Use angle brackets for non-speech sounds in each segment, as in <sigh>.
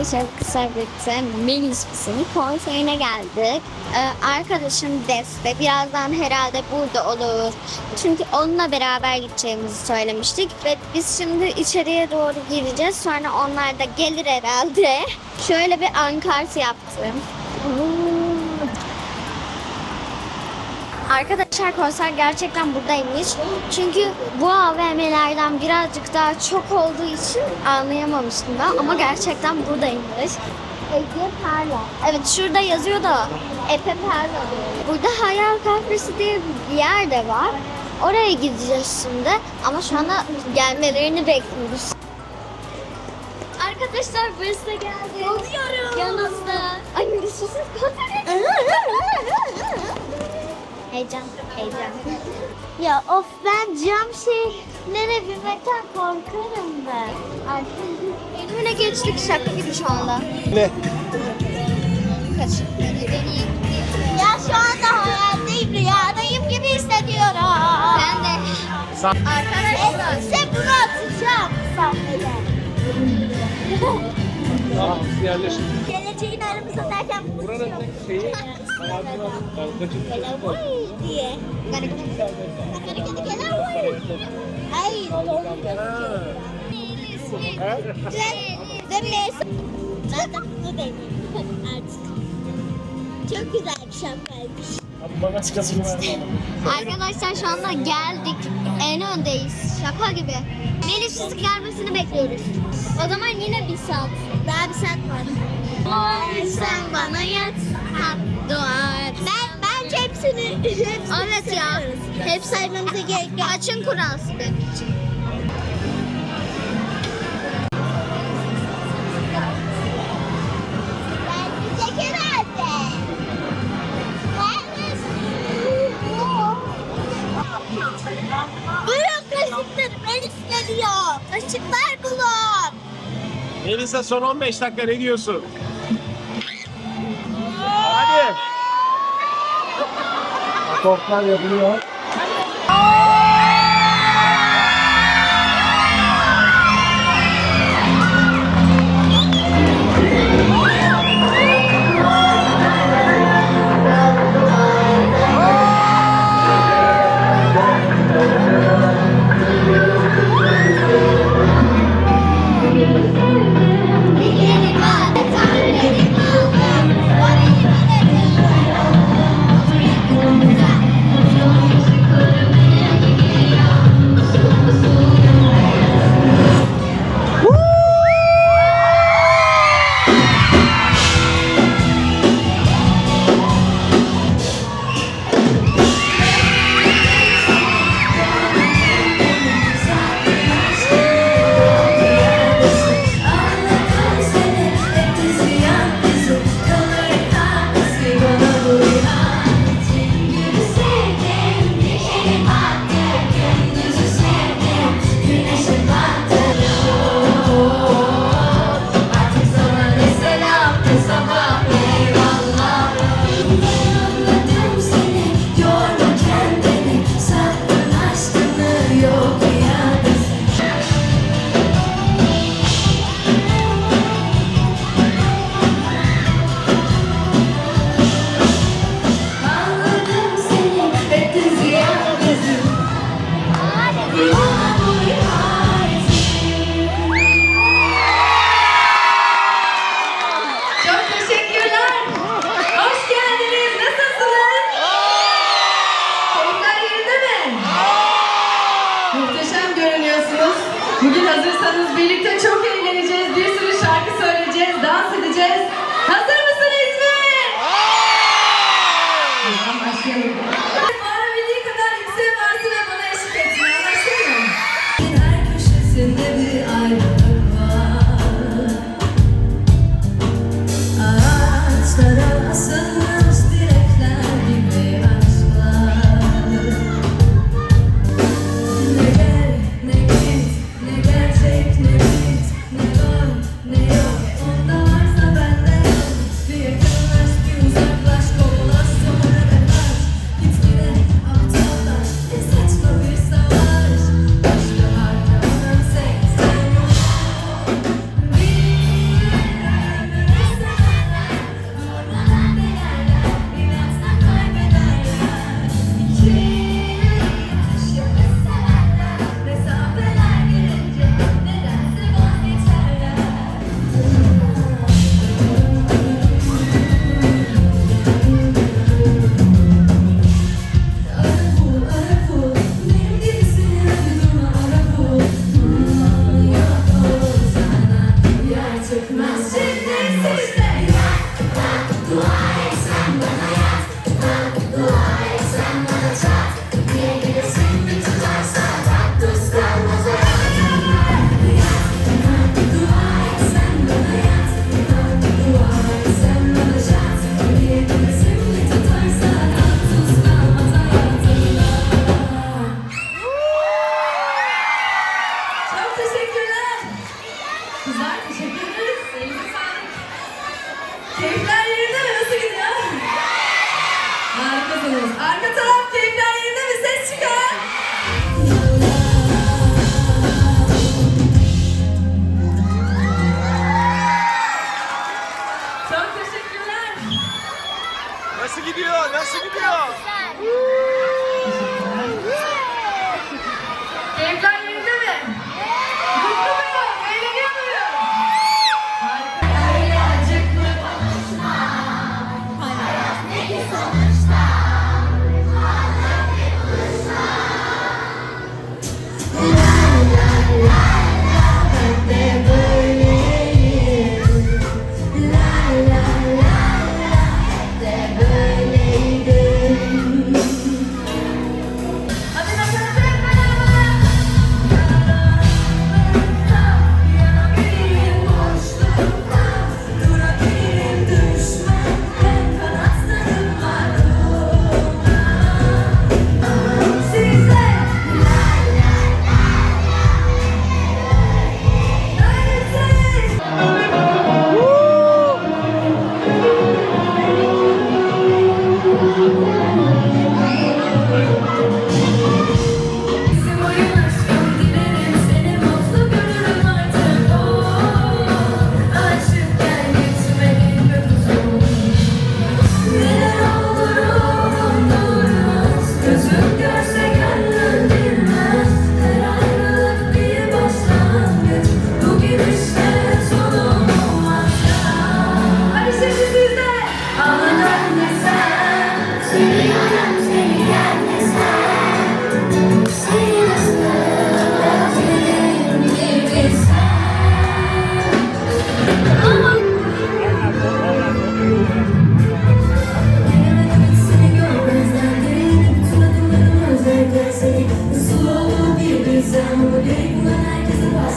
Arkadaşlar kısa bir Melis Fısı'nın konserine geldik. Ee, arkadaşım Deste birazdan herhalde burada olur. Çünkü onunla beraber gideceğimizi söylemiştik. Ve biz şimdi içeriye doğru gireceğiz. Sonra onlar da gelir herhalde. <laughs> Şöyle bir ankart yaptım. Arkadaşlar konser gerçekten buradaymış. Çünkü bu AVM'lerden birazcık daha çok olduğu için anlayamamıştım ben. Ama gerçekten buradaymış. Ege Perla. Evet şurada yazıyor da Epe Perla. Burada Hayal Kahvesi diye bir yer de var. Oraya gideceğiz şimdi. Ama şu anda gelmelerini bekliyoruz. Arkadaşlar burası geldi. Oluyorum. Yanımızda. Ay Melisa'sız Heyecan, heyecan. Ya of ben cam şeylere binmekten korkarım ben. Ay. Geçtik şaka gibi şu anda. Ne? Kaç. Ya şu anda hayaldeyim, rüyadayım gibi hissediyorum. Ben de. Arkadaşlar. Size bunu atacağım sahneden. Tamam, siz yerleşin. Geleceğin aramızda derken Buranın tek şeyi <laughs> hayatına kaçırmışsınız mı? diye. Garip. Garip gelen var. Hayır. Ha? Zaten bu benim. <laughs> Artık. Çok güzel bir şapkaymış. Abi bana çıkasın. Arkadaşlar şu anda geldik. En öndeyiz. Şaka gibi. Süsük gelmesini bekliyoruz. O zaman yine bir saat. Daha bir saat var. Ay sen bana yat. Dua et. Ben, bence hepsini, hepsini Evet ya. Hep saymamıza gerek yok. Açın kurası benim için. Melisa son 15 dakika ne diyorsun? Hadi. Toplar yapılıyor. Teşekkürler. Teşekkür ederiz. Elinize sağlık. Keyifler yerinde mi? Nasıl gidiyor? Harikasınız. Arka taraf keyifler yerinde mi? Ses çıkar.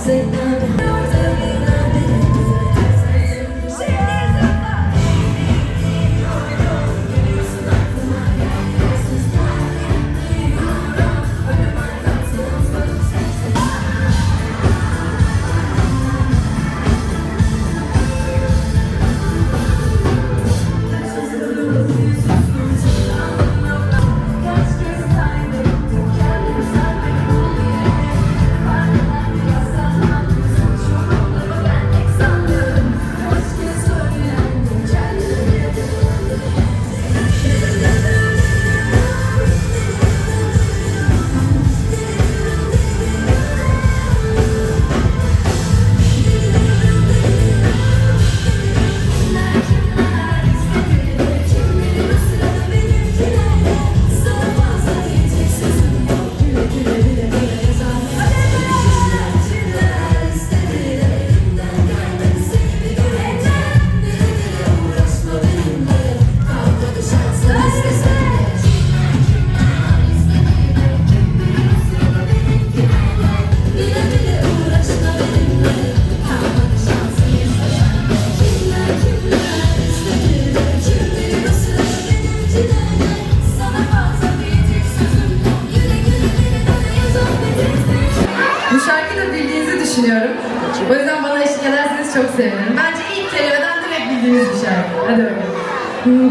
Say nothing.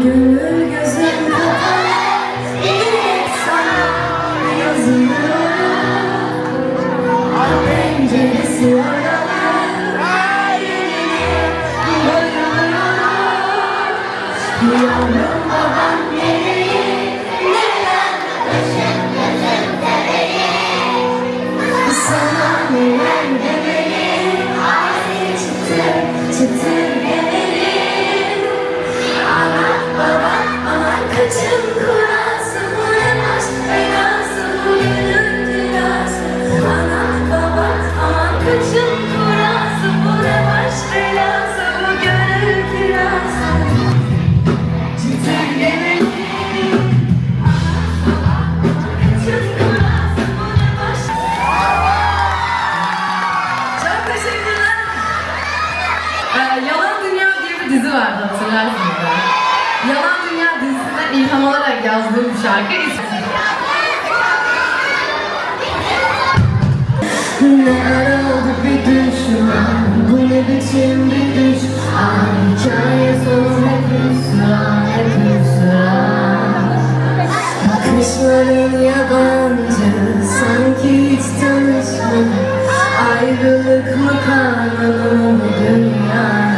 Gönül gözüm kapalı Direkt sana yazılır. Al penceresi ilham alarak yazdığım bir şarkı. Neler oldu bir düşün Bu ne biçim bir düş? Ay hikaye sonu hep hüsran Hep hüsran. Bakışların yabancı Sanki hiç tanışmadık Ayrılık mı kanun dünya?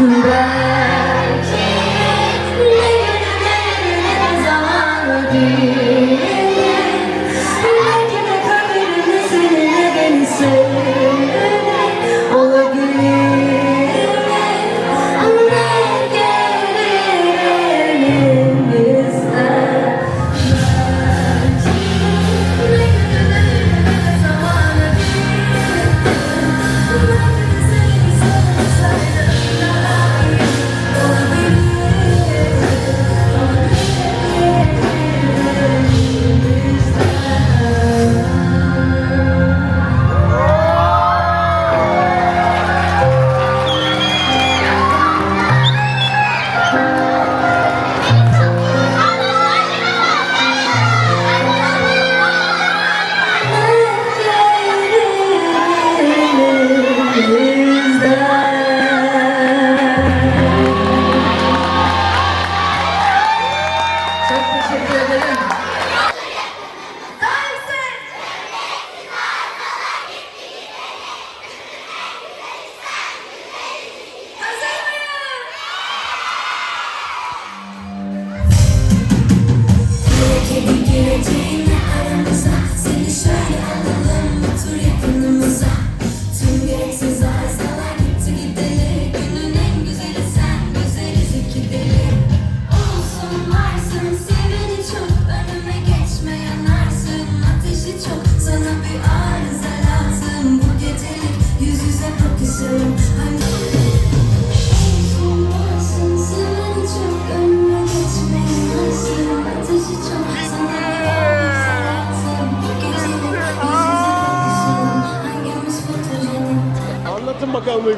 Ben Geleceğine aramıza Seni şöyle alalım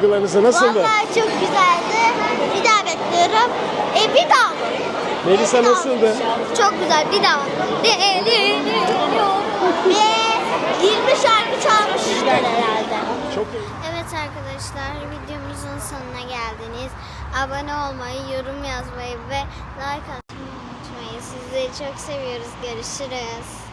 duygularınızı. Nasıldı? Vallahi çok güzeldi. Bir daha bekliyorum. E bir daha mı? Melisa nasıldı? Çok güzel. Bir daha. Ve 20 şarkı çalmışlar herhalde. Çok iyi. Evet arkadaşlar videomuzun sonuna geldiniz. Abone olmayı, yorum yazmayı ve like atmayı unutmayın. Sizleri çok seviyoruz. Görüşürüz.